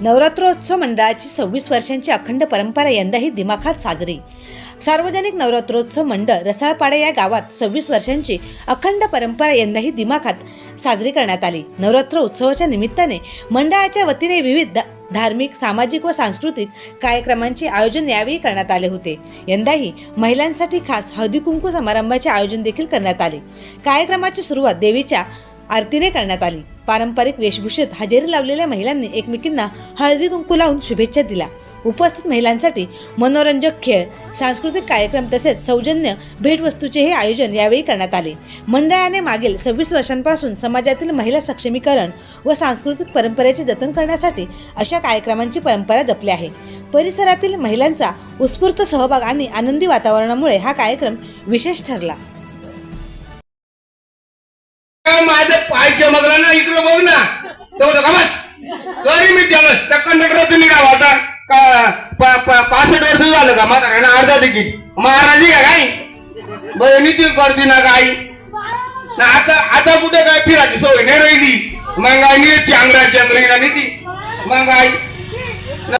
नवरात्रोत्सव मंडळाची सव्वीस वर्षांची अखंड परंपरा यंदाही दिमाखात साजरी. सार्वजनिक नवरात्रोत्सव मंडळ रसाळपाडा या गावात सव्वीस वर्षांची अखंड परंपरा यंदाही दिमाखात साजरी करण्यात आली. नवरात्र उत्सवाच्या निमित्ताने मंडळाच्या वतीने विविध धार्मिक सामाजिक व सांस्कृतिक कार्यक्रमांचे आयोजन यावेळी करण्यात आले होते. यंदाही महिलांसाठी खास हळदी कुंकू समारंभाचे आयोजन देखील करण्यात आले. कार्यक्रमाची सुरुवात देवीच्या आरतीने करण्यात आली. पारंपरिक वेशभूषेत हजेरी लावलेल्या महिलांनी एकमेकींना हळदी कुंकू लावून शुभेच्छा दिल्या. उपस्थित महिलांसाठी मनोरंजक खेळ सांस्कृतिक कार्यक्रम तसेच सौजन्य भेटवस्तूचेही आयोजन यावेळी करण्यात आले. मंडळाने मागील सव्वीस वर्षांपासून समाजातील महिला सक्षमीकरण व सांस्कृतिक परंपरेचे जतन करण्यासाठी अशा कार्यक्रमांची परंपरा जपली आहे. परिसरातील महिलांचा उत्स्फूर्त सहभाग आणि आनंदी वातावरणामुळे हा कार्यक्रम विशेष ठरला. तेवढं का तरी मी त्याला त्या का पासष्ट वर्ष झालं का? म्हाताऱ्यानं अर्धा तिकीट महाराजी का काही बहिणी ना काही ना आता आता कुठे काय फिरायची सोय नाही राहिली? मग नीती अंगरा चंद्रीला नीती मग आई